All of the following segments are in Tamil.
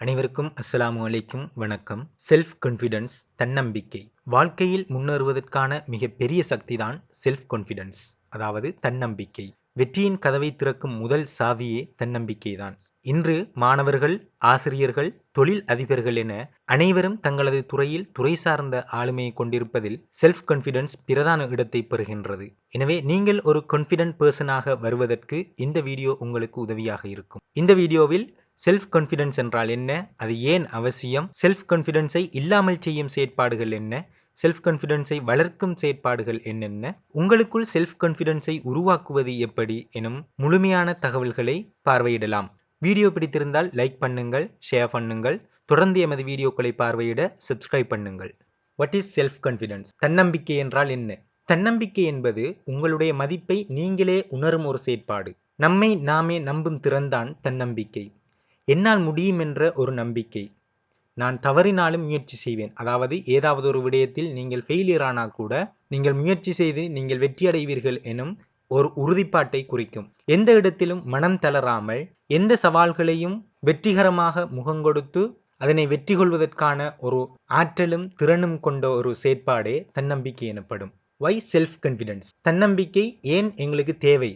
அனைவருக்கும் அஸ்ஸலாமு வலைக்கும் வணக்கம். செல்ஃப் கான்ஃபிடன்ஸ் தன்னம்பிக்கை. வாழ்க்கையில் முன்னேறுவதற்கான மிகப்பெரிய சக்திதான் செல்ஃப் கான்ஃபிடன்ஸ் அதாவது தன்னம்பிக்கை. வெற்றியின் கதவை திறக்கும் முதல் சாவியே தன்னம்பிக்கை தான் இன்று மாணவர்கள் ஆசிரியர்கள் தொழில் அதிபர்கள் என அனைவரும் தங்களது துறையில் துறை சார்ந்த ஆளுமையை கொண்டிருப்பதில் செல்ஃப் கான்ஃபிடன்ஸ் பிரதான இடத்தை பெறுகின்றது. எனவே நீங்கள் ஒரு கான்ஃபிடென்ட் பர்சனாக வருவதற்கு இந்த வீடியோ உங்களுக்கு உதவியாக இருக்கும். இந்த வீடியோவில் செல்ஃப் கான்ஃபிடன்ஸ் என்றால் என்ன? அது ஏன் அவசியம்? செல்ஃப் கான்ஃபிடன்ஸை இல்லாமல் செய்யும் செயற்பாடுகள் என்ன? செல்ஃப் கான்ஃபிடன்ஸை வளர்க்கும் செயற்பாடுகள் என்னென்ன? உங்களுக்குள் செல்ஃப் கான்ஃபிடன்ஸை உருவாக்குவது எப்படி எனும் முழுமையான தகவல்களை பார்வையிடலாம். வீடியோ பிடித்திருந்தால் லைக் பண்ணுங்கள் ஷேர் பண்ணுங்கள். தொடர்ந்து எமது வீடியோக்களை பார்வையிட சப்ஸ்கிரைப் பண்ணுங்கள். வாட் இஸ் செல்ஃப் கான்ஃபிடன்ஸ் தன்னம்பிக்கை என்றால் என்ன? தன்னம்பிக்கை என்பது உங்களுடைய மதிப்பை நீங்களே உணரும் ஒரு செயற்பாடு. நம்மை நாமே நம்பும் திறன்தான் தன்னம்பிக்கை. என்னால் முடியும் என்ற ஒரு நம்பிக்கை. நான் தவறினாலும் முயற்சி செய்வேன். அதாவது ஏதாவது ஒரு விடயத்தில் நீங்கள் ஃபெயிலியர் ஆனால் கூட நீங்கள் முயற்சி செய்து நீங்கள் வெற்றியடைவீர்கள் எனும் ஒரு உறுதிப்பாட்டை குறிக்கும். எந்த இடத்திலும் மனம் தளராமல் எந்த சவால்களையும் வெற்றிகரமாக முகங்கொடுத்து அதனை வெற்றி கொள்வதற்கான ஒரு ஆற்றலும் திறனும் கொண்ட ஒரு செயற்பாடே தன்னம்பிக்கை எனப்படும். வை செல்ஃப் கான்ஃபிடன்ஸ் தன்னம்பிக்கை ஏன் எங்களுக்கு தேவை?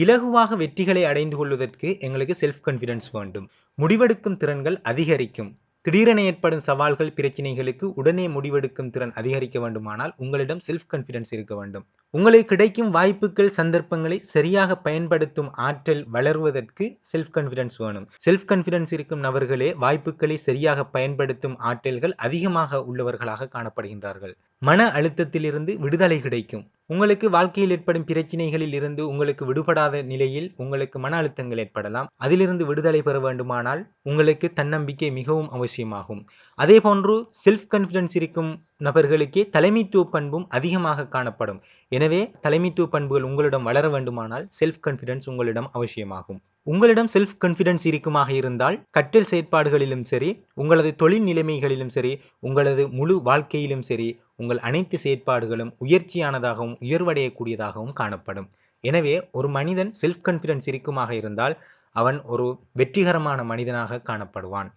இலகுவாக வெற்றிகளை அடைந்து கொள்வதற்கு எங்களுக்கு செல்ஃப் கான்ஃபிடன்ஸ் வேண்டும். முடிவெடுக்கும் திறன்கள் அதிகரிக்கும். திடீரென ஏற்படும் சவால்கள் பிரச்சனைகளுக்கு உடனே முடிவெடுக்கும் திறன் அதிகரிக்க வேண்டுமானால் உங்களிடம் செல்ஃப் கான்ஃபிடன்ஸ் இருக்க வேண்டும். உங்களுக்கு கிடைக்கும் வாய்ப்புகள் சந்தர்ப்பங்களை சரியாக பயன்படுத்தும் ஆற்றல் வளர்வதற்கு செல்ஃப் கான்ஃபிடன்ஸ் வேணும். செல்ஃப் கான்ஃபிடன்ஸ் இருக்கும் நபர்களே வாய்ப்புகளை சரியாக பயன்படுத்தும் ஆற்றல்கள் அதிகமாக உள்ளவர்களாக காணப்படுகின்றார்கள். மன அழுத்தத்திலிருந்து விடுதலை கிடைக்கும். உங்களுக்கு வாழ்க்கையில் ஏற்படும் பிரச்சனைகளில் இருந்து உங்களுக்கு விடுபடாத நிலையில் உங்களுக்கு மன அழுத்தங்கள் ஏற்படலாம். அதிலிருந்து விடுதலை பெற வேண்டுமானால் உங்களுக்கு தன்னம்பிக்கை மிகவும் அவசியமாகும். அதே போன்று செல்ஃப் கான்ஃபிடன்ஸ் இருக்கும் நபர்களுக்கே தலைமைத்துவ பண்பும் அதிகமாக காணப்படும். எனவே தலைமைத்துவ பண்புகள் உங்களிடம் வளர வேண்டுமானால் செல்ஃப் கான்ஃபிடன்ஸ் உங்களிடம் அவசியமாகும். உங்களிடம் செல்ஃப் கான்ஃபிடன்ஸ் இருக்குமாக இருந்தால் கற்றல் செயற்பாடுகளிலும் சரி உங்களது தொழில் நிலைமைகளிலும் சரி உங்களது முழு வாழ்க்கையிலும் சரி உங்கள் அனைத்து செயற்பாடுகளும் உயர்ச்சியானதாகவும் உயர்வடையக்கூடியதாகவும் காணப்படும். எனவே ஒரு மனிதன் செல்ஃப் கான்ஃபிடன்ஸ் இருக்குமாக இருந்தால் அவன் ஒரு வெற்றிகரமான மனிதனாக காணப்படுவான்.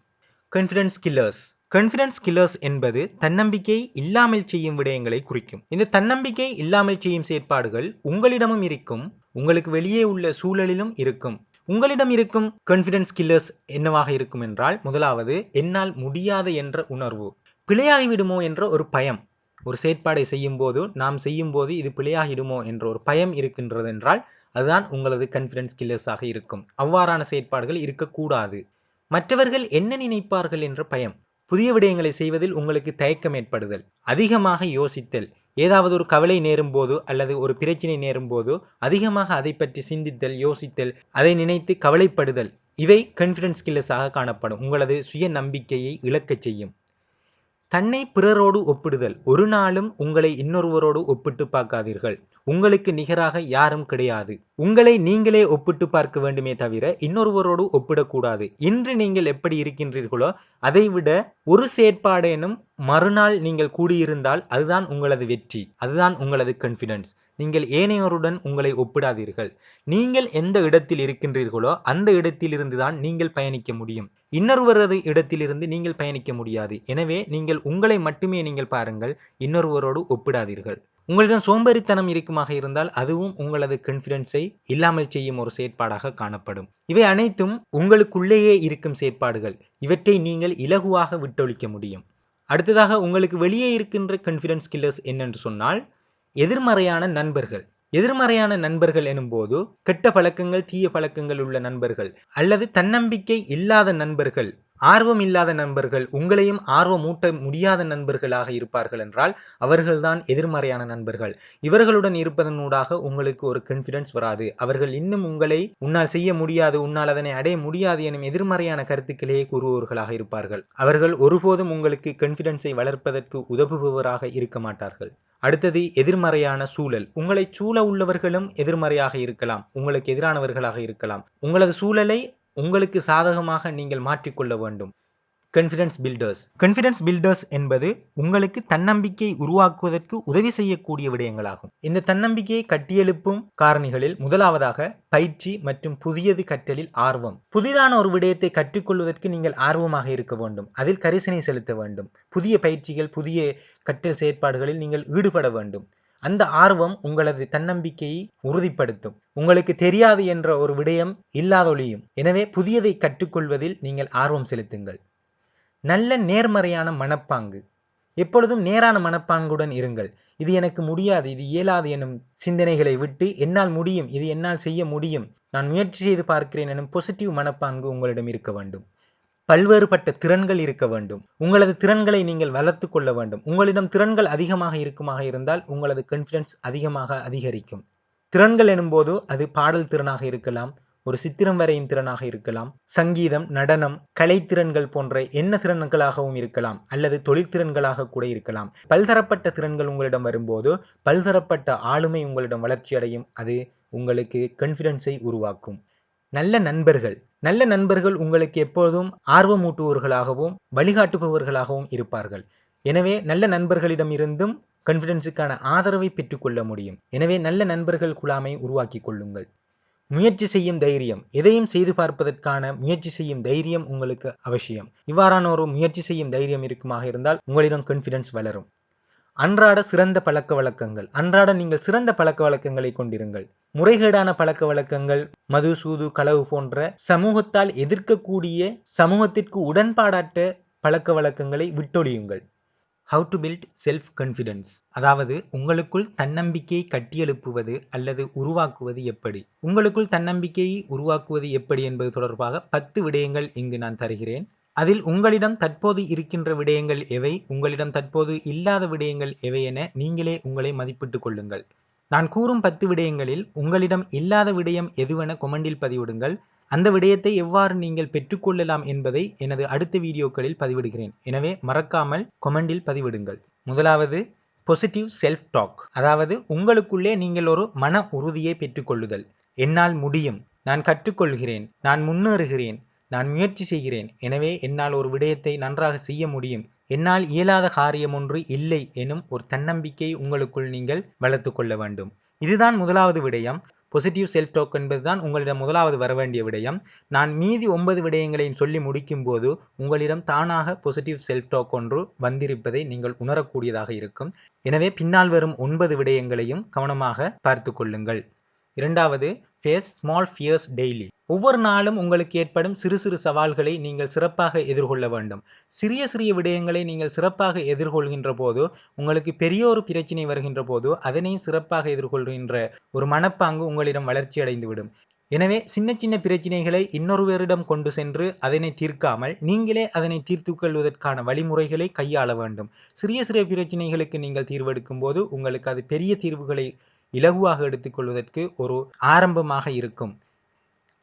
கான்ஃபிடன்ஸ் கில்லர்ஸ் கான்ஃபிடன்ஸ் கில்லர்ஸ் என்பது தன்னம்பிக்கை இல்லாமல் செய்யும் விடயங்களை குறிக்கும். இந்த தன்னம்பிக்கை இல்லாமல் செய்யும் செயற்பாடுகள் உங்களிடமும் இருக்கும் உங்களுக்கு வெளியே உள்ள சூழலிலும் இருக்கும். உங்களிடம் இருக்கும் கான்ஃபிடன்ஸ் கில்லர்ஸ் என்னவாக இருக்கும் என்றால் முதலாவது என்னால் முடியாது என்ற உணர்வு. பிழையாகிவிடுமோ என்ற ஒரு பயம். ஒரு செயற்பாடை செய்யும்போது நாம் செய்யும்போது இது பிழையாகிடுமோ என்ற ஒரு பயம் இருக்கின்றது என்றால் அதுதான் உங்களது கன்ஃபிடன்ஸ் கில்லர்ஸாக இருக்கும். அவ்வாறான செயற்பாடுகள் இருக்கக்கூடாது. மற்றவர்கள் என்ன நினைப்பார்கள் என்ற பயம். புதிய விடயங்களை செய்வதில் உங்களுக்கு தயக்கம் ஏற்படுதல். அதிகமாக யோசித்தல். ஏதாவது ஒரு கவலை நேரும் போது அல்லது ஒரு பிரச்சனை நேரும் போது அதிகமாக அதை பற்றி சிந்தித்தல் யோசித்தல் அதை நினைத்து கவலைப்படுதல். இவை கான்ஃபிடன்ஸ் கில்லஸாக காணப்படும். உங்களது சுய நம்பிக்கையை இழக்கச் செய்யும். தன்னை பிறரோடு ஒப்பிடுதல். ஒரு நாளும் உங்களை இன்னொருவரோடு ஒப்பிட்டு பார்க்காதீர்கள். உங்களுக்கு நிகராக யாரும் கிடையாது. உங்களை நீங்களே ஒப்பிட்டு பார்க்க வேண்டுமே தவிர இன்னொருவரோடு ஒப்பிடக்கூடாது. இன்று நீங்கள் எப்படி இருக்கின்றீர்களோ அதைவிட ஒரு செயற்பாடேனும் மறுநாள் நீங்கள் கூடியிருந்தால் அதுதான் உங்களது வெற்றி. அதுதான் உங்களது கன்ஃபிடன்ஸ் நீங்கள் ஏனையோருடன் உங்களை ஒப்பிடாதீர்கள். நீங்கள் எந்த இடத்தில் இருக்கின்றீர்களோ அந்த இடத்திலிருந்து தான் நீங்கள் பயணிக்க முடியும். இன்னொருவரது இடத்திலிருந்து நீங்கள் பயணிக்க முடியாது. எனவே நீங்கள் உங்களை மட்டுமே நீங்கள் பாருங்கள் இன்னொருவரோடு ஒப்பிடாதீர்கள். உங்களிடம் சோம்பேறித்தனம் இருக்குமாக இருந்தால் அதுவும் உங்களது கன்ஃபிடென்ஸை இல்லாமல் செய்யும் ஒரு செயற்பாடாக காணப்படும். இவை அனைத்தும் உங்களுக்குள்ளேயே இருக்கும் செயற்பாடுகள். இவற்றை நீங்கள் இலகுவாக விட்டொழிக்க முடியும். அடுத்ததாக உங்களுக்கு வெளியே இருக்கின்ற கன்ஃபிடென்ஸ் கில்லர்ஸ் என்னென்று சொன்னால் எதிர்மறையான நண்பர்கள். எதிர்மறையான நண்பர்கள் எனும்போது கெட்ட பழக்கங்கள் தீய பழக்கங்கள் உள்ள நண்பர்கள் அல்லது தன்னம்பிக்கை இல்லாத நண்பர்கள் ஆர்வம் இல்லாத நண்பர்கள் உங்களையும் ஆர்வமூட்ட முடியாத நண்பர்களாக இருப்பார்கள் என்றால் அவர்கள்தான் எதிர்மறையான நண்பர்கள். இவர்களுடன் இருப்பதனூடாக உங்களுக்கு ஒரு கான்ஃபிடன்ஸ் வராது. அவர்கள் இன்னும் உங்களை உன்னால் செய்ய முடியாது உன்னால் அதனை அடைய முடியாது எனும் எதிர்மறையான கருத்துக்களையே கூறுபவர்களாக இருப்பார்கள். அவர்கள் ஒருபோதும் உங்களுக்கு கான்ஃபிடன்ஸை வளர்ப்பதற்கு உதவுபவராக இருக்க மாட்டார்கள். அடுத்தது எதிர்மறையான சூழல். உங்களை சூழ உள்ளவர்களும் எதிர்மறையாக இருக்கலாம். உங்களுக்கு எதிரானவர்களாக இருக்கலாம். உங்களது சூழலை உங்களுக்கு சாதகமாக நீங்கள் மாற்றிக்கொள்ள வேண்டும். கன்ஃபிடன்ஸ் பில்டர்ஸ் கன்ஃபிடென்ஸ் பில்டர்ஸ் என்பது உங்களுக்கு தன்னம்பிக்கை உருவாக்குவதற்கு உதவி செய்யக்கூடிய விடயங்களாகும். இந்த தன்னம்பிக்கையை கட்டியெழுப்பும் காரணிகளில் முதலாவதாக பயிற்சி மற்றும் புதியது கற்றலில் ஆர்வம். புதிதான ஒரு விடயத்தை கற்றுக்கொள்வதற்கு நீங்கள் ஆர்வமாக இருக்க வேண்டும். அதில் கரிசனை செலுத்த வேண்டும். புதிய பயிற்சிகள் புதிய கற்றல் செயற்பாடுகளில் நீங்கள் ஈடுபட வேண்டும். அந்த ஆர்வம் உங்களது தன்னம்பிக்கையை உறுதிப்படுத்தும். உங்களுக்கு தெரியாது என்ற ஒரு விடயம் இல்லாதொழியும். எனவே புதியதை கற்றுக்கொள்வதில் நீங்கள் ஆர்வம் செலுத்துங்கள். நல்ல நேர்மறையான மனப்பாங்கு. எப்பொழுதும் நேரான மனப்பாங்குடன் இருங்கள். இது எனக்கு முடியாது இது இயலாது எனும் சிந்தனைகளை விட்டு என்னால் முடியும் இது என்னால் செய்ய முடியும். நான் முயற்சி செய்து பார்க்கிறேன் எனும் பொசிட்டிவ் மனப்பாங்கு உங்களிடம் இருக்க வேண்டும். பல்வேறுபட்ட திறன்கள் இருக்க வேண்டும். உங்களது திறன்களை நீங்கள் வளர்த்து கொள்ள வேண்டும். உங்களிடம் திறன்கள் அதிகமாக இருக்குமாக இருந்தால் உங்களது கான்ஃபிடன்ஸ் அதிகமாக அதிகரிக்கும். திறன்கள் எனும்போது அது பாடல் திறனாக இருக்கலாம். ஒரு சித்திரம் வரையும் திறனாக இருக்கலாம். சங்கீதம் நடனம் கலைத்திறன்கள் போன்ற என்ன திறன்களாகவும் இருக்கலாம் அல்லது தொழிற்திறன்களாக கூட இருக்கலாம். பல்தரப்பட்ட திறன்கள் உங்களிடம் வரும்போது பல்தரப்பட்ட ஆளுமை உங்களிடம் வளர்ச்சி அடையும். அது உங்களுக்கு கான்ஃபிடென்ஸை உருவாக்கும். நல்ல நண்பர்கள். நல்ல நண்பர்கள் உங்களுக்கு எப்பொழுதும் ஆர்வமூட்டுபவர்களாகவும் வழிகாட்டுபவர்களாகவும் இருப்பார்கள். எனவே நல்ல நண்பர்களிடம் இருந்தும் கான்ஃபிடென்ஸுக்கான ஆதரவை பெற்றுக்கொள்ள முடியும். எனவே நல்ல நண்பர்கள் குழாமை உருவாக்கி கொள்ளுங்கள். முயற்சி செய்யும் தைரியம். எதையும் செய்து பார்ப்பதற்கான முயற்சி செய்யும் தைரியம் உங்களுக்கு அவசியம். இவ்வாறான ஒரு முயற்சி செய்யும் தைரியம் இருக்குமாக இருந்தால் உங்களிடம் கான்ஃபிடன்ஸ் வளரும். அன்றாட சிறந்த பழக்க வழக்கங்கள். அன்றாட நீங்கள் சிறந்த பழக்க வழக்கங்களை கொண்டிருங்கள். முறைகேடான பழக்க வழக்கங்கள் மது சூது களவு போன்ற சமூகத்தால் எதிர்க்கக்கூடிய சமூகத்திற்கு உடன்பாடாட்ட பழக்க வழக்கங்களை விட்டொழியுங்கள். How to build self confidence அதாவது உங்களுக்குள் தன்னம்பிக்கையை கட்டியெழுப்புவது அல்லது உருவாக்குவது எப்படி? உங்களுக்குள் தன்னம்பிக்கையை உருவாக்குவது எப்படி என்பது தொடர்பாக பத்து விடயங்கள் இங்கு நான் தருகிறேன். அதில் உங்களிடம் தற்போது இருக்கின்ற விடயங்கள் எவை? உங்களிடம் தற்போது இல்லாத விடயங்கள் எவை என நீங்களே உங்களை மதிப்பிட்டுக் கொள்ளுங்கள். நான் கூறும் பத்து விடயங்களில் உங்களிடம் இல்லாத விடயம் எதுவென கொமெண்டில் பதிவிடுங்கள். அந்த விடயத்தை எவ்வாறு நீங்கள் பெற்றுக்கொள்ளலாம் என்பதை எனது அடுத்த வீடியோக்களில் பதிவிடுகிறேன். எனவே மறக்காமல் கொமெண்டில் பதிவிடுங்கள். முதலாவது பொசிட்டிவ் செல்ஃப் டாக் அதாவது உங்களுக்குள்ளே நீங்கள் ஒரு மன உறுதியை பெற்றுக்கொள்ளுதல். என்னால் முடியும். நான் கற்றுக்கொள்கிறேன். நான் முன்னேறுகிறேன். நான் முயற்சி செய்கிறேன். எனவே என்னால் ஒரு விடயத்தை நன்றாக செய்ய முடியும். என்னால் இயலாத காரியம் ஒன்று இல்லை எனும் ஒரு தன்னம்பிக்கை உங்களுக்குள் நீங்கள் வளர்த்து கொள்ள வேண்டும். இதுதான் முதலாவது விடயம். பொசிட்டிவ் செல்ஃப் டாக் என்பதுதான் உங்களிடம் முதலாவது வர வேண்டிய விடயம். நான் மீதி ஒன்பது விடயங்களையும் சொல்லி முடிக்கும் போது உங்களிடம் தானாக பொசிட்டிவ் செல்ஃப் டாக் ஒன்று வந்திருப்பதை நீங்கள் உணரக்கூடியதாக இருக்கும். எனவே பின்னால் வரும் ஒன்பது விடயங்களையும் கவனமாக பார்த்து கொள்ளுங்கள். இரண்டாவது ஃபேஸ் ஸ்மால் ஃபியர்ஸ் டெய்லி ஒவ்வொரு நாளும் உங்களுக்கு ஏற்படும் சிறு சிறு சவால்களை நீங்கள் சிறப்பாக எதிர்கொள்ள வேண்டும். சிறிய சிறிய விடயங்களை நீங்கள் சிறப்பாக எதிர்கொள்கின்ற போது உங்களுக்கு பெரிய ஒரு பிரச்சனை வருகின்ற போது அதனை சிறப்பாக எதிர்கொள்கின்ற ஒரு மனப்பாங்கு உங்களிடம் வளர்ச்சி அடைந்துவிடும். எனவே சின்ன சின்ன பிரச்சனைகளை இன்னொருவரிடம் கொண்டு சென்று அதனை தீர்க்காமல் நீங்களே அதனை தீர்த்து கொள்வதற்கான வழிமுறைகளை கையாள வேண்டும். சிறிய சிறிய பிரச்சனைகளுக்கு நீங்கள் தீர்வெடுக்கும் போது உங்களுக்கு அது பெரிய தீர்வுகளை இலகுவாக எடுத்துக்கொள்வதற்கு ஒரு ஆரம்பமாக இருக்கும்.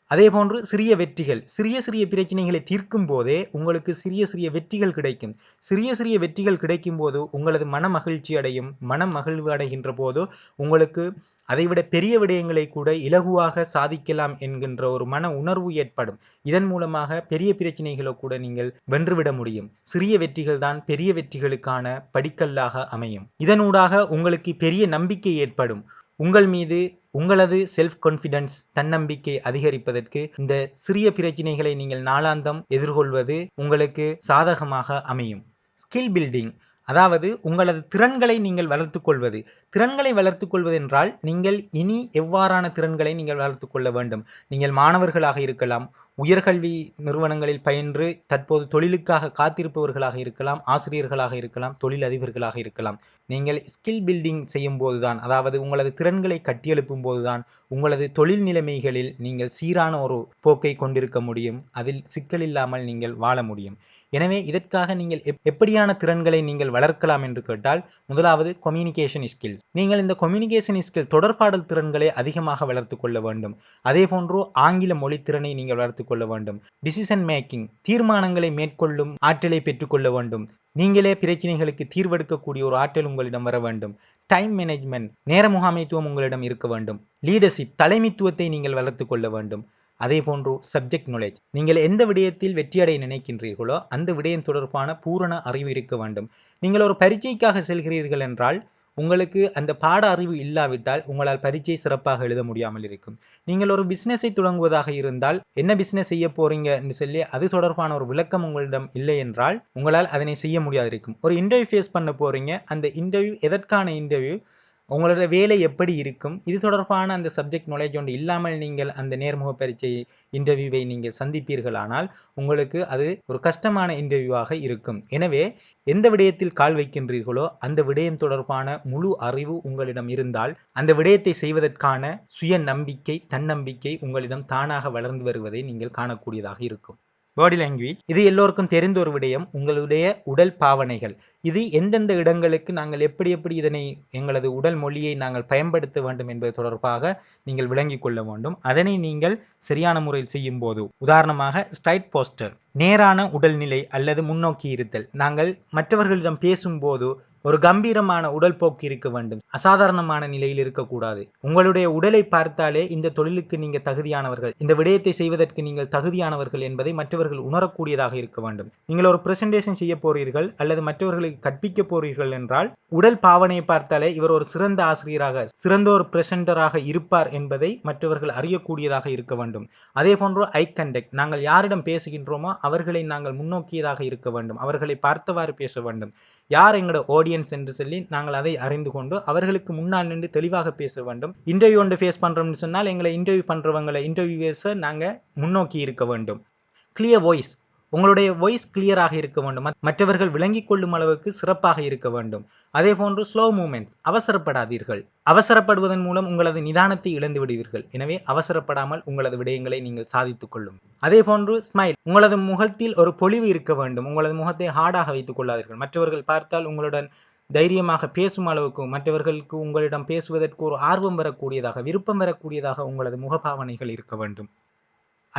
அதே போன்று சிறிய வெற்றிகள். சிறிய சிறிய பிரச்சனைகளை தீர்க்கும் போதே உங்களுக்கு சிறிய சிறிய வெற்றிகள் கிடைக்கும். சிறிய சிறிய வெற்றிகள் கிடைக்கும் போது உங்களது மன மகிழ்ச்சி அடையும். மனம் மகிழ்வு அடைகின்ற போது உங்களுக்கு அதைவிட பெரிய விடயங்களை கூட இலகுவாக சாதிக்கலாம் என்கின்ற ஒரு மன உணர்வு ஏற்படும். இதன் மூலமாக பெரிய பிரச்சனைகளை கூட நீங்கள் வென்றுவிட முடியும். சிறிய வெற்றிகள் தான் பெரிய வெற்றிகளுக்கான படிக்கல்லாக அமையும். இதனூடாக உங்களுக்கு பெரிய நம்பிக்கை ஏற்படும். உங்கள் மீது உங்களது செல்ஃப் கான்ஃபிடன்ஸ் தன்னம்பிக்கை அதிகரிப்பதற்கு இந்த சிறிய பிரச்சனைகளை நீங்கள் நாளாந்தம் எதிர்கொள்வது உங்களுக்கு சாதகமாக அமையும். ஸ்கில் பில்டிங் அதாவது உங்களது திறன்களை நீங்கள் வளர்த்துக்கொள்வது. திறன்களை வளர்த்துக் கொள்வது என்றால் நீங்கள் இனி எவ்வாறான திறன்களை நீங்கள் வளர்த்துக்கொள்ள வேண்டும்? நீங்கள் மாணவர்களாக இருக்கலாம் உயர்கல்வி நிறுவனங்களில் பயின்று தற்போது தொழிலுக்காக காத்திருப்பவர்களாக இருக்கலாம் ஆசிரியர்களாக இருக்கலாம் தொழிலதிபர்களாக இருக்கலாம். நீங்கள் ஸ்கில் பில்டிங் செய்யும் போதுதான் அதாவது உங்களது திறன்களை கட்டியெழுப்பும் போதுதான் உங்களது தொழில் நிலைமைகளில் நீங்கள் சீரான ஒரு போக்கை கொண்டிருக்க முடியும். அதில் சிக்கல் இல்லாமல் நீங்கள் வாழ முடியும். எனவே இதற்காக நீங்கள் எப்படியான திறன்களை நீங்கள் வளர்க்கலாம் என்று கேட்டால் முதலாவது கம்யூனிகேஷன் ஸ்கில்ஸ் நீங்கள் இந்த கம்யூனிகேஷன் ஸ்கில் தொடர்பாடல் திறன்களை அதிகமாக வளர்த்து கொள்ள வேண்டும். அதே போன்று ஆங்கில மொழி திறனை நீங்கள் வளர்த்து கொள்ள வேண்டும். டிசிஷன் மேக்கிங் தீர்மானங்களை மேற்கொள்ளும் ஆற்றலை பெற்றுக்கொள்ள வேண்டும். நீங்களே பிரச்சனைகளுக்கு தீர்வெடுக்கக்கூடிய ஒரு ஆற்றல் உங்களிடம் வர வேண்டும். டைம் மேனேஜ்மெண்ட் நேர முகாமைத்துவம் உங்களிடம் இருக்க வேண்டும். லீடர்ஷிப் தலைமைத்துவத்தை நீங்கள் வளர்த்து கொள்ள வேண்டும். அதே போன்று சப்ஜெக்ட் நாலேஜ் நீங்கள் எந்த விடயத்தில் வெற்றியடைய நினைக்கின்றீர்களோ அந்த விடயம் தொடர்பான பூரண அறிவு இருக்க வேண்டும். நீங்கள் ஒரு பரீட்சைக்காக செல்கிறீர்கள் என்றால் உங்களுக்கு அந்த பாட அறிவு இல்லாவிட்டால் உங்களால் பரீட்சை சிறப்பாக எழுத முடியாமல் இருக்கும். நீங்கள் ஒரு பிசினஸை தொடங்குவதாக இருந்தால் என்ன பிசினஸ் செய்ய போறீங்கன்னு சொல்லி அது தொடர்பான ஒரு விளக்கம் உங்களிடம் இல்லை என்றால் உங்களால் அதனை செய்ய முடியாது இருக்கும் ஒரு இன்டர்வியூ ஃபேஸ் பண்ண போறீங்க அந்த இன்டர்வியூ எதற்கான இன்டர்வியூ உங்களோட வேலை எப்படி இருக்கும்? இது தொடர்பான அந்த சப்ஜெக்ட் நாலேஜ் ஒன்று இல்லாமல் நீங்கள் அந்த நேர்முக பரீட்சை இன்டர்வியூவை நீங்கள் சந்திப்பீர்களானால் உங்களுக்கு அது ஒரு கஷ்டமான இன்டர்வியூவாக இருக்கும். எனவே எந்த விடயத்தில் கால் வைக்கின்றீர்களோ அந்த விடயம் தொடர்பான முழு அறிவு உங்களிடம் இருந்தால் அந்த விடயத்தை செய்வதற்கான சுய நம்பிக்கை தன்னம்பிக்கை உங்களிடம் தானாக வளர்ந்து வருவதை நீங்கள் காணக்கூடியதாக இருக்கும். பாடி லாங்குவேஜ் இது எல்லோருக்கும் தெரிந்த ஒரு விடயம் உங்களுடைய உடல் பாவனைகள். இது எந்தெந்த இடங்களுக்கு நாங்கள் எப்படி எப்படி இதனை எங்களது உடல் மொழியை நாங்கள் பயன்படுத்த வேண்டும் என்பது தொடர்பாக நீங்கள் விளங்கிக் கொள்ள வேண்டும். அதனை நீங்கள் சரியான முறையில் செய்யும் போது உதாரணமாக ஸ்ட்ரைட் போஸ்டர் நேரான உடல்நிலை அல்லது முன்னோக்கி இருத்தல். நாங்கள் மற்றவர்களிடம் பேசும்போது ஒரு கம்பீரமான உடல் போக்கு இருக்க வேண்டும். அசாதாரணமான நிலையில் இருக்கக்கூடாது. உங்களுடைய உடலை பார்த்தாலே இந்த தொழிலுக்கு நீங்க தகுதியானவர்கள். இந்த விடயத்தை செய்வதற்கு நீங்கள் தகுதியானவர்கள் என்பதை மற்றவர்கள் உணரக்கூடியதாக இருக்க வேண்டும். நீங்கள் ஒரு பிரசன்டேஷன் செய்ய போறீர்கள் அல்லது மற்றவர்களுக்கு கற்பிக்க போறீர்கள் என்றால் உடல் பாவனையை பார்த்தாலே இவர் ஒரு சிறந்த ஆசிரியராக சிறந்த ஒரு பிரசன்டராக இருப்பார் என்பதை மற்றவர்கள் அறியக்கூடியதாக இருக்க வேண்டும். அதே போன்று ஐ கண்டெக்ட் நாங்கள் யாரிடம் பேசுகின்றோமோ அவர்களை நாங்கள் முன்னோக்கியதாக இருக்க வேண்டும். அவர்களை பார்த்தவாறு பேச வேண்டும். யார் எங்களோட ஆடியன்ஸ் என்று சொல்லி நாங்கள் அதை அறிந்து கொண்டு அவர்களுக்கு முன்னால் நின்று தெளிவாக பேச வேண்டும். இன்டர்வியூ ஒன்று ஃபேஸ் பண்ணுறோம்னு சொன்னால் எங்களை இன்டர்வியூ பண்ணுறவங்களை இன்டர்வியூஸை நாங்கள் முன்னோக்கி இருக்க வேண்டும். கிளியர் வாய்ஸ் உங்களுடைய வாய்ஸ் கிளியராக இருக்க வேண்டும். மற்றவர்கள் விளங்கி கொள்ளும் அளவுக்கு சிறப்பாக இருக்க வேண்டும். அதே போன்று ஸ்லோ மூமெண்ட் அவசரப்படாதீர்கள். அவசரப்படுவதன் மூலம் உங்களது நிதானத்தை இழந்து விடுவீர்கள். எனவே அவசரப்படாமல் உங்களது விடயங்களை நீங்கள் சாதித்துக் கொள்ளும். அதே போன்று ஸ்மைல் உங்களது முகத்தில் ஒரு பொலிவு இருக்க வேண்டும். உங்களது முகத்தை ஹார்டாக வைத்துக் கொள்ளாதீர்கள். மற்றவர்கள் பார்த்தால் உங்களுடன் தைரியமாக பேசும் அளவுக்கு மற்றவர்களுக்கு உங்களிடம் பேசுவதற்கு ஒரு ஆர்வம் வரக்கூடியதாக விருப்பம் வரக்கூடியதாக உங்களது முகபாவனைகள் இருக்க வேண்டும்.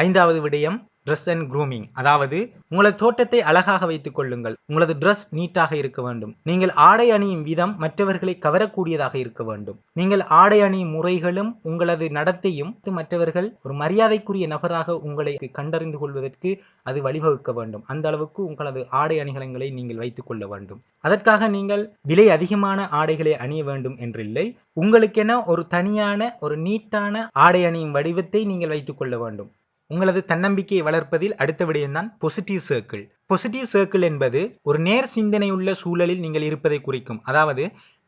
ஐந்தாவது விடயம் ட்ரெஸ் அண்ட் க்ரூமிங் அதாவது உங்களது தோட்டத்தை அழகாக வைத்துக் கொள்ளுங்கள். உங்களது ட்ரெஸ் நீட்டாக இருக்க வேண்டும். நீங்கள் ஆடை அணியும் விதம் மற்றவர்களை கவரக்கூடியதாக இருக்க வேண்டும். நீங்கள் ஆடை அணியும் முறைகளும் உங்களது நடத்தையும் மற்றவர்கள் ஒரு மரியாதைக்குரிய நபராக உங்களை கண்டறிந்து கொள்வதற்கு அது வழிவகுக்க வேண்டும். அந்த அளவுக்கு உங்களது ஆடை அணிகலங்களை நீங்கள் வைத்துக் கொள்ள வேண்டும். அதற்காக நீங்கள் விலை அதிகமான ஆடைகளை அணிய வேண்டும் என்றில்லை. உங்களுக்கென ஒரு தனியான ஒரு நீட்டான ஆடை அணியும் வடிவத்தை நீங்கள் வைத்துக் கொள்ள வேண்டும். உங்களது தன்னம்பிக்கையை வளர்ப்பதில் அடுத்த விடயம்தான் பொசிட்டிவ் சர்க்கிள் பொசிட்டிவ் சர்க்கிள் என்பது ஒரு நேர் சிந்தனை உள்ள சூழலில் நீங்கள் இருப்பதை குறிக்கும். அதாவது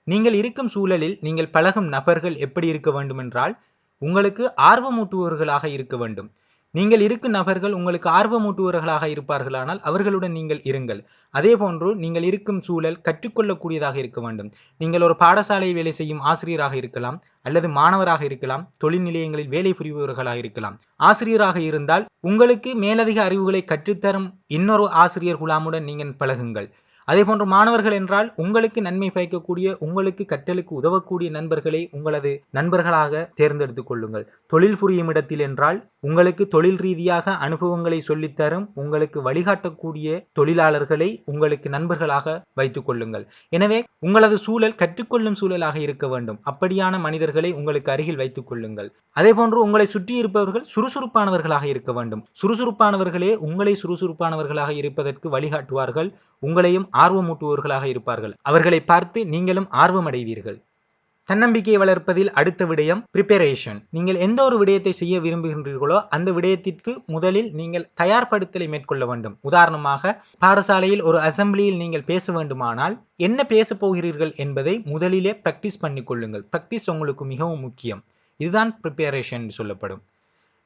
நீங்கள் இருக்கும் சூழலில் நீங்கள் பழகும் நபர்கள் எப்படி இருக்க வேண்டும் என்றால் உங்களுக்கு ஆர்வமூட்டுபவர்களாக இருக்க வேண்டும். நீங்கள் இருக்கும் நபர்கள் உங்களுக்கு ஆர்வமூட்டுபவர்களாக இருப்பார்களானால் அவர்களுடன் நீங்கள் இருங்கள். அதே போன்று நீங்கள் இருக்கும் சூழல் கற்றுக்கொள்ளக்கூடியதாக இருக்க வேண்டும். நீங்கள் ஒரு பாடசாலை வேலை செய்யும் ஆசிரியராக இருக்கலாம் அல்லது மாணவராக இருக்கலாம் தொழில் நிலையங்களில் வேலை புரிபவர்களாக இருக்கலாம். ஆசிரியராக இருந்தால் உங்களுக்கு மேலதிக அறிவுகளை கற்றுத்தரும் இன்னொரு ஆசிரியர் குழாமுடன் நீங்கள் பழகுங்கள். அதே போன்று மாணவர்கள் என்றால் உங்களுக்கு நன்மை பயக்கக்கூடிய உங்களுக்கு கற்றலுக்கு உதவக்கூடிய நண்பர்களை உங்களது நண்பர்களாக தேர்ந்தெடுத்துக் கொள்ளுங்கள். தொழில் புரியும் இடத்தில் என்றால் உங்களுக்கு தொழில் ரீதியாக அனுபவங்களை சொல்லித்தரும் உங்களுக்கு வழிகாட்டக்கூடிய தொழிலாளர்களை உங்களுக்கு நண்பர்களாக வைத்துக் கொள்ளுங்கள். எனவே உங்களது சூழல் கற்றுக்கொள்ளும் சூழலாக இருக்க வேண்டும். அப்படியான மனிதர்களை உங்களுக்கு அருகில் வைத்துக் கொள்ளுங்கள். அதே போன்று உங்களை சுற்றி இருப்பவர்கள் சுறுசுறுப்பானவர்களாக இருக்க வேண்டும். சுறுசுறுப்பானவர்களே உங்களை சுறுசுறுப்பானவர்களாக இருப்பதற்கு வழிகாட்டுவார்கள். உங்களையும் ஆர்வமூட்டுபவர்களாக இருப்பார்கள். அவர்களை பார்த்து நீங்களும் ஆர்வமடைவீர்கள். தன்னம்பிக்கையை வளர்ப்பதில் அடுத்த விடயம் ப்ரிப்பரேஷன் நீங்கள் எந்த ஒரு விடயத்தை செய்ய விரும்புகின்றீர்களோ அந்த விடயத்திற்கு முதலில் நீங்கள் தயார்படுத்தலை மேற்கொள்ள வேண்டும். உதாரணமாக பாடசாலையில் ஒரு அசம்பிளியில் நீங்கள் பேச வேண்டுமானால் என்ன பேசப் போகிறீர்கள் என்பதை முதலிலே ப்ராக்டிஸ் பண்ணிக்கொள்ளுங்கள் ப்ராக்டிஸ் உங்களுக்கு மிகவும் முக்கியம். இதுதான் ப்ரிப்பரேஷன் சொல்லப்படும்.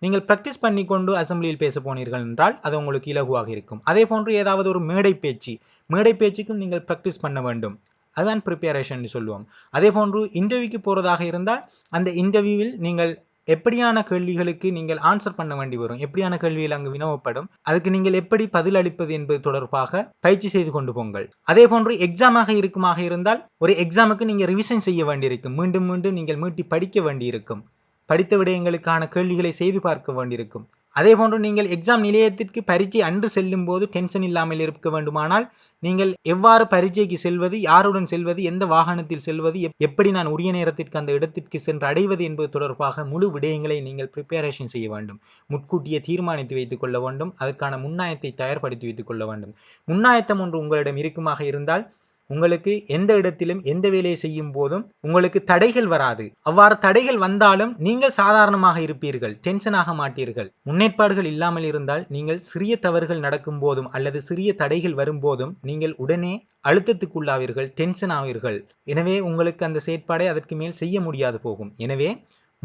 நீங்கள் ப்ராக்டிஸ் பண்ணிக்கொண்டு அசம்பிளியில் பேச போனீர்கள் என்றால் அது உங்களுக்கு இலகுவாக இருக்கும். அதே போன்று ஏதாவது ஒரு மேடை பேச்சு மேடை பேச்சுக்கும் நீங்கள் ப்ராக்டிஸ் பண்ண வேண்டும். அதுதான் ப்ரிப்பரேஷன் சொல்லுவோம். அதே போன்று இன்டர்வியூக்கு போகிறதாக இருந்தால் அந்த இன்டர்வியூவில் நீங்கள் எப்படியான கேள்விகளுக்கு நீங்கள் ஆன்சர் பண்ண வேண்டி வரும் எப்படியான கேள்வியில் அங்கு வினவப்படும் அதுக்கு நீங்கள் எப்படி பதில் அளிப்பது என்பது தொடர்பாக பயிற்சி செய்து கொண்டு போங்கள். அதே போன்று எக்ஸாமாக இருக்குமாக இருந்தால் ஒரு எக்ஸாமுக்கு நீங்கள் ரிவிஷன் செய்ய வேண்டியிருக்கும். மீண்டும் மீண்டும் நீங்கள் மீட்டி படிக்க வேண்டியிருக்கும். படித்த விடயங்களுக்கான கேள்விகளை செய்து பார்க்க வேண்டியிருக்கும். அதே போன்று நீங்கள் எக்ஸாம் நிலையத்திற்கு பரீட்சை அன்று செல்லும் போது டென்ஷன் இல்லாமல் இருக்க வேண்டுமானால் நீங்கள் எவ்வாறு பரீட்சைக்கு செல்வது யாருடன் செல்வது எந்த வாகனத்தில் செல்வது எப்- எப்படி நான் உரிய நேரத்திற்கு அந்த இடத்திற்கு சென்று அடைவது என்பது தொடர்பாக முழு விடயங்களை நீங்கள் ப்ரிப்பேரேஷன் செய்ய வேண்டும். முன்கூட்டியே தீர்மானித்து வைத்துக் கொள்ள வேண்டும். அதற்கான முன்னாயத்தை தயார்படுத்தி வைத்துக் கொள்ள வேண்டும். முன்னாயத்தம் ஒன்று உங்களிடம் இருக்குமாக இருந்தால் உங்களுக்கு எந்த இடத்திலும் எந்த வேலையை செய்யும் போதும் உங்களுக்கு தடைகள் வராது. அவ்வாறு தடைகள் வந்தாலும் நீங்கள் சாதாரணமாக இருப்பீர்கள் டென்ஷன் ஆக மாட்டீர்கள். முன்னேற்பாடுகள் இல்லாமல் இருந்தால் நீங்கள் சிறிய தவறுகள் நடக்கும் போதும் அல்லது சிறிய தடைகள் வரும்போதும் நீங்கள் உடனே அழுத்தத்துக்குள்ளாவீர்கள் டென்ஷன் ஆவீர்கள். எனவே உங்களுக்கு அந்த செயற்பாடை அதற்கு மேல் செய்ய முடியாது போகும். எனவே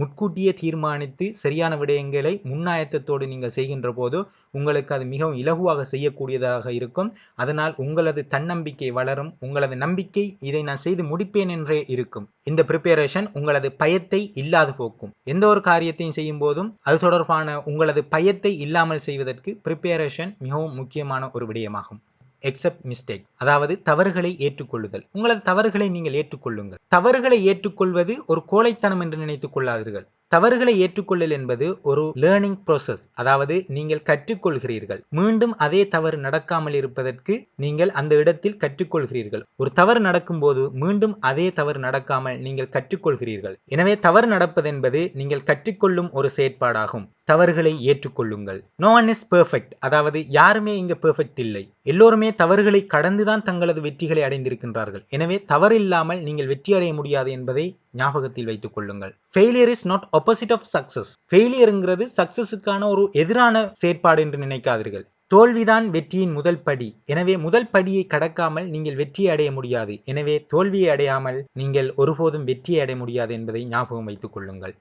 முன்கூட்டியே தீர்மானித்து சரியான விடயங்களை முன்னாயத்தத்தோடு நீங்கள் செய்கின்ற போது உங்களுக்கு அது மிகவும் இலகுவாக செய்யக்கூடியதாக இருக்கும். அதனால் உங்களது தன்னம்பிக்கை வளரும். உங்களது நம்பிக்கை இதை நான் செய்து முடிப்பேன் என்றே இருக்கும். இந்த ப்ரிப்பரேஷன் உங்களது பயத்தை இல்லாது போக்கும். எந்த ஒரு காரியத்தையும் செய்யும் போதும் அது தொடர்பான உங்களது பயத்தை இல்லாமல் செய்வதற்கு ப்ரிப்பரேஷன் மிகவும் முக்கியமான ஒரு விடயமாகும். எக்ஸப்ட் மிஸ்டேக் அதாவது தவறுகளை ஏற்றுக்கொள்ளுதல். உங்களது தவறுகளை நீங்கள் ஏற்றுக்கொள்ளுங்கள். தவறுகளை ஏற்றுக்கொள்வது ஒரு கோழைத்தனம் என்று நினைத்துக் கொள்ளாதீர்கள். தவறுகளை ஏற்றுக்கொள்ளல் என்பது ஒரு லேர்னிங் ப்ரோசஸ் அதாவது நீங்கள் கற்றுக்கொள்கிறீர்கள். மீண்டும் அதே தவறு நடக்காமல் இருப்பதற்கு நீங்கள் அந்த இடத்தில் கற்றுக்கொள்கிறீர்கள். ஒரு தவறு நடக்கும்போது மீண்டும் அதே தவறு நடக்காமல் நீங்கள் கற்றுக்கொள்கிறீர்கள். எனவே தவறு நடப்பதென்பது நீங்கள் கற்றுக்கொள்ளும் ஒரு செயற்பாடாகும். தவறுகளை ஏற்றுக்கொள்ளுங்கள். நோ ஒன் இஸ் பெர்ஃபெக்ட் அதாவது யாருமே இங்கே பெர்ஃபெக்ட் இல்லை. எல்லோருமே தவறுகளை கடந்துதான் தங்களது வெற்றிகளை அடைந்திருக்கின்றார்கள். எனவே தவறு இல்லாமல் நீங்கள் வெற்றி அடைய முடியாது என்பதை ஞாபகத்தில் வைத்துக் கொள்ளுங்கள். Failure is not opposite of success ஃபெயிலியருங்கிறது சக்சஸுக்கான ஒரு எதிரான செயற்பாடு என்று நினைக்காதீர்கள். தோல்விதான் வெற்றியின் முதல் படி. எனவே முதல் படியை கடக்காமல் நீங்கள் வெற்றியை அடைய முடியாது. எனவே தோல்வியை அடையாமல் நீங்கள் ஒருபோதும் வெற்றியை அடைய முடியாது என்பதை ஞாபகம் வைத்துக் கொள்ளுங்கள்.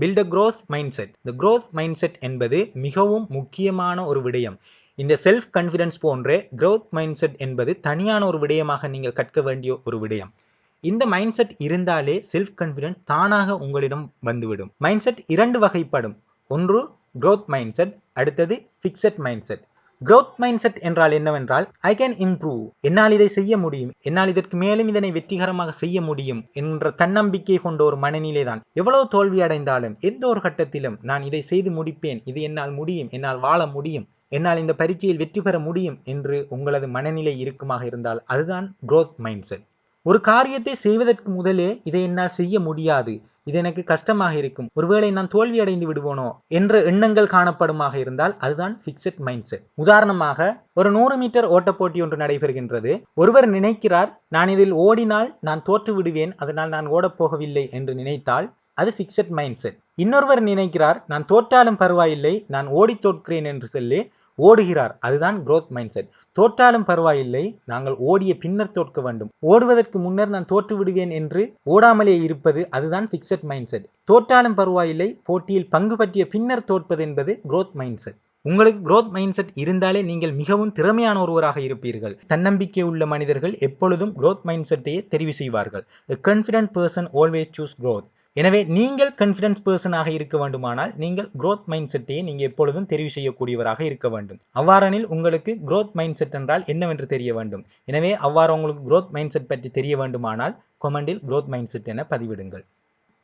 Build a growth mindset இந்த க்ரோத் மைண்ட் செட் என்பது மிகவும் முக்கியமான ஒரு விடயம். இந்த செல்ஃப் கான்ஃபிடன்ஸ் போன்றே க்ரோத் மைண்ட் செட் என்பது தனியான ஒரு விடயமாக நீங்கள் கற்க வேண்டிய ஒரு விடயம். இந்த மைண்ட் செட் இருந்தாலே செல்ஃப் கான்ஃபிடன்ஸ் தானாக உங்களிடம் வந்துவிடும். மைண்ட் செட் இரண்டு வகைப்படும். ஒன்று க்ரோத் மைண்ட் செட் அடுத்தது fixed mindset growth mindset என்றால் என்னவென்றால் ஐ கேன் இம்ப்ரூவ் என்னால் இதை செய்ய முடியும். என்னால் இதற்கு மேலும் இதனை வெற்றிகரமாக செய்ய முடியும் என்ற தன்னம்பிக்கை கொண்ட ஒரு மனநிலை தான் எவ்வளவு தோல்வி அடைந்தாலும் எந்த ஒரு கட்டத்திலும் நான் இதை செய்து முடிப்பேன். இது என்னால் முடியும். என்னால் வாழ முடியும். என்னால் இந்த பரீட்சையில் வெற்றி பெற முடியும் என்று உங்களது மனநிலை இருக்குமாக இருந்தால் அதுதான் குரோத் மைண்ட் செட் ஒரு காரியத்தை செய்வதற்கு முதலே இதை என்னால் செய்ய முடியாது. இது எனக்கு கஷ்டமாக இருக்கும். ஒருவேளை நான் தோல்வி அடைந்து விடுவோனோ என்ற எண்ணங்கள் காணப்படுமாக இருந்தால் அதுதான் பிக்சட் மைண்ட் செட் உதாரணமாக ஒரு நூறு மீட்டர் ஓட்டப் போட்டி ஒன்று நடைபெறுகின்றது. ஒருவர் நினைக்கிறார் நான் இதில் ஓடினால் நான் தோற்று விடுவேன் அதனால் நான் ஓடப் போகவில்லை என்று நினைத்தால் அது பிக்சட் மைண்ட் செட் இன்னொருவர் நினைக்கிறார் நான் தோற்றாலும் பரவாயில்லை நான் ஓடி தோற்கிறேன் என்று சொல்லி ஓடுகிறார். அதுதான் குரோத் மைண்ட் செட் தோற்றாலும் பரவாயில்லை நாங்கள் ஓடிய பின்னர் தோற்க வேண்டும். ஓடுவதற்கு முன்னர் நான் தோற்று விடுவேன் என்று ஓடாமலே இருப்பது அதுதான் ஃபிக்ஸட் மைண்ட் செட் தோற்றாலும் பரவாயில்லை போட்டியில் பங்கு பற்றிய பின்னர் தோற்பது என்பது குரோத் மைண்ட் செட் உங்களுக்கு குரோத் மைண்ட் செட் இருந்தாலே நீங்கள் மிகவும் திறமையான ஒருவராக இருப்பீர்கள். தன்னம்பிக்கை உள்ள மனிதர்கள் எப்பொழுதும் குரோத் மைண்ட் செட்டையே தெரிவு செய்வார்கள். A confident person always choose growth எனவே நீங்கள் கன்ஃபிடன்ஸ் பர்சனாக இருக்க வேண்டுமானால் நீங்கள் குரோத் மைண்ட் செட்டையே நீங்கள் எப்பொழுதும் தெரிவு செய்யக்கூடியவராக இருக்க வேண்டும். அவ்வாறெனில் உங்களுக்கு குரோத் மைண்ட் செட் என்றால் என்னவென்று தெரிய வேண்டும். எனவே அவ்வாறு உங்களுக்கு குரோத் மைண்ட் செட் பற்றி தெரிய வேண்டுமானால் கொமெண்டில் குரோத் மைண்ட் செட் என பதிவிடுங்கள்.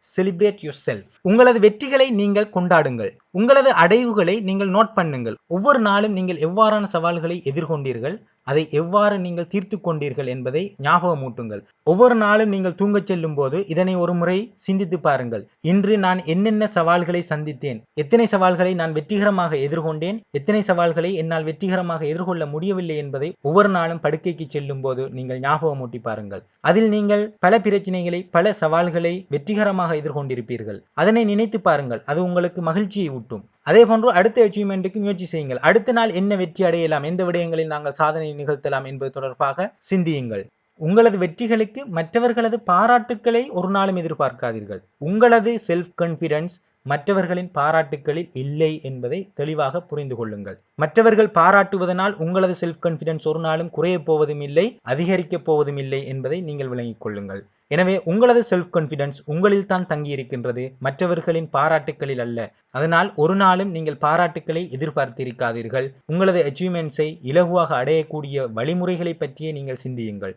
செலிப்ரேட் யுவர் செல்ஃப் உங்களது வெற்றிகளை நீங்கள் கொண்டாடுங்கள். உங்களது அடைவுகளை நீங்கள் நோட் பண்ணுங்கள். ஒவ்வொரு நாளும் நீங்கள் எவ்வாறான சவால்களை எதிர்கொண்டீர்கள்? அதை எவ்வாறு நீங்கள் தீர்த்து கொண்டீர்கள் என்பதை ஞாபகமூட்டுங்கள். ஒவ்வொரு நாளும் நீங்கள் தூங்கச் செல்லும் போது இதனை ஒரு முறை சிந்தித்து பாருங்கள். இன்று நான் என்னென்ன சவால்களை சந்தித்தேன்? எத்தனை சவால்களை நான் வெற்றிகரமாக எதிர்கொண்டேன்? எத்தனை சவால்களை என்னால் வெற்றிகரமாக எதிர்கொள்ள முடியவில்லை என்பதை ஒவ்வொரு நாளும் படுக்கைக்கு செல்லும் போது நீங்கள் ஞாபகமூட்டி பாருங்கள். அதில் நீங்கள் பல பிரச்சனைகளை பல சவால்களை வெற்றிகரமாக எதிர்கொண்டிருப்பீர்கள். அதனை நினைத்து பாருங்கள். அது உங்களுக்கு மகிழ்ச்சியை ஊட்டும். அதே போன்று அடுத்த அச்சீவ்மெண்ட்டுக்கு முயற்சி செய்யுங்கள். அடுத்த நாள் என்ன வெற்றி அடையலாம்? எந்த விடயங்களில் நாங்கள் சாதனை நிகழ்த்தலாம் என்பது தொடர்பாக சிந்தியுங்கள். உங்களது வெற்றிகளுக்கு மற்றவர்களது பாராட்டுக்களை ஒரு நாளும் எதிர்பார்க்காதீர்கள். உங்களது செல்ஃப் கான்ஃபிடன்ஸ் மற்றவர்களின் பாராட்டுக்களில் இல்லை என்பதை தெளிவாக புரிந்து கொள்ளுங்கள். மற்றவர்கள் பாராட்டுவதனால் உங்களது செல்ஃப் கான்ஃபிடன்ஸ் ஒரு நாளும் குறையப் போவதும் இல்லை அதிகரிக்கப் போவதும் இல்லை என்பதை நீங்கள் விளங்கிக் கொள்ளுங்கள். எனவே உங்களது செல்ஃப் கான்ஃபிடன்ஸ் உங்களில் தான் தங்கியிருக்கின்றது மற்றவர்களின் பாராட்டுக்களில் அல்ல. அதனால் ஒரு நாளும் நீங்கள் பாராட்டுக்களை எதிர்பார்த்திருக்காதீர்கள். உங்களது அச்சீவ்மெண்ட்ஸை இலகுவாக அடையக்கூடிய வழிமுறைகளை பற்றியே நீங்கள் சிந்தியுங்கள்.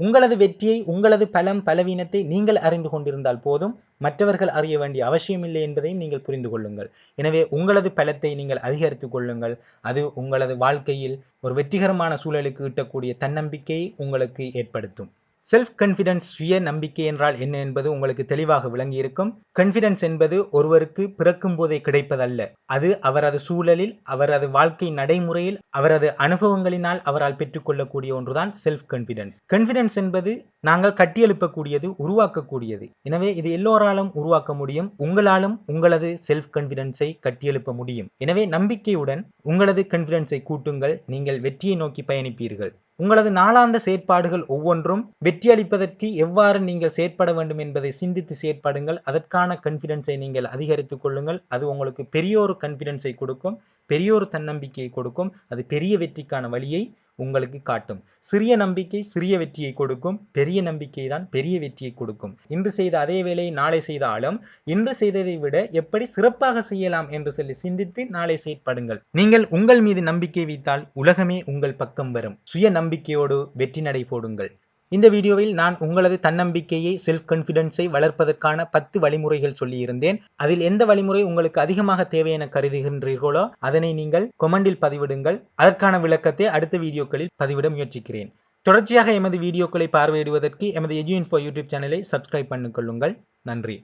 உங்களது வெற்றியை உங்களது பலம் பலவீனத்தை நீங்கள் அறிந்து கொண்டிருந்தால் போதும். மற்றவர்கள் அறிய வேண்டிய அவசியமில்லை என்பதையும் நீங்கள் புரிந்து கொள்ளுங்கள். எனவே உங்களது பலத்தை நீங்கள் அதிகரித்துக் கொள்ளுங்கள். அது உங்களது வாழ்க்கையில் ஒரு வெற்றிகரமான சூழலுக்கு ஈட்டக்கூடிய தன்னம்பிக்கையை உங்களுக்கு ஏற்படுத்தும். செல்ஃப் கான்ஃபிடன்ஸ் சுய நம்பிக்கை என்றால் என்ன என்பது உங்களுக்கு தெளிவாக விளங்கியிருக்கும். கன்ஃபிடென்ஸ் என்பது ஒருவருக்கு பிறக்கும் போதே கிடைப்பதல்ல. அது அவரது சூழலில் அவரது வாழ்க்கை நடைமுறையில் அவரது அனுபவங்களினால் அவரால் பெற்றுக்கொள்ளக்கூடிய ஒன்றுதான் செல்ஃப் கான்ஃபிடன்ஸ் கன்ஃபிடென்ஸ் என்பது நாங்கள் கட்டியெழுப்பக்கூடியது உருவாக்கக்கூடியது. எனவே இது எல்லோராலும் உருவாக்க முடியும். உங்களாலும் உங்களது செல்ஃப் கான்ஃபிடன்ஸை கட்டியெழுப்ப முடியும். எனவே நம்பிக்கையுடன் உங்களது கன்ஃபிடென்ஸை கூட்டுங்கள். நீங்கள் வெற்றியை நோக்கி பயணிப்பீர்கள். உங்களது நாளாந்த செயற்பாடுகள் ஒவ்வொன்றும் வெற்றியளிப்பதற்கு எவ்வாறு நீங்கள் செயற்பட வேண்டும் என்பதை சிந்தித்து செயற்படுங்கள். அதற்கான கன்ஃபிடென்ஸை நீங்கள் அதிகரித்துக் கொள்ளுங்கள். அது உங்களுக்கு பெரிய ஒரு கன்ஃபிடென்ஸை கொடுக்கும். பெரிய ஒரு தன்னம்பிக்கையை கொடுக்கும். அது பெரிய வெற்றிக்கான வழியை உங்களுக்கு காட்டும். சிறிய நம்பிக்கை சிறிய வெற்றியை கொடுக்கும். பெரிய நம்பிக்கை தான் பெரிய வெற்றியை கொடுக்கும். இன்று செய்த அதே வேலையை நாளை செய்தாலும் இன்று செய்ததை விட எப்படி சிறப்பாக செய்யலாம் என்று சொல்லி சிந்தித்து நாளை செயற்படுங்கள். நீங்கள் உங்கள் மீது நம்பிக்கை வைத்தால் உலகமே உங்கள் பக்கம் வரும். சுய நம்பிக்கையோடு வெற்றி நடை போடுங்கள். இந்த வீடியோவில் நான் உங்களது தன்னம்பிக்கையை செல்ஃப் கான்ஃபிடென்ஸை வளர்ப்பதற்கான பத்து வழிமுறைகள் சொல்லியிருந்தேன். அதில் எந்த வழிமுறை உங்களுக்கு அதிகமாக தேவை என கருதுகின்றீர்களோ அதனை நீங்கள் கொமெண்டில் பதிவிடுங்கள். அதற்கான விளக்கத்தை அடுத்த வீடியோக்களில் பதிவிட முயற்சிக்கிறேன். தொடர்ச்சியாக எமது வீடியோக்களை பார்வையிடுவதற்கு எமது எஜுஇன்ஃபோ யூடியூப் சேனலை சப்ஸ்கிரைப் பண்ணிக்கொள்ளுங்கள். நன்றி.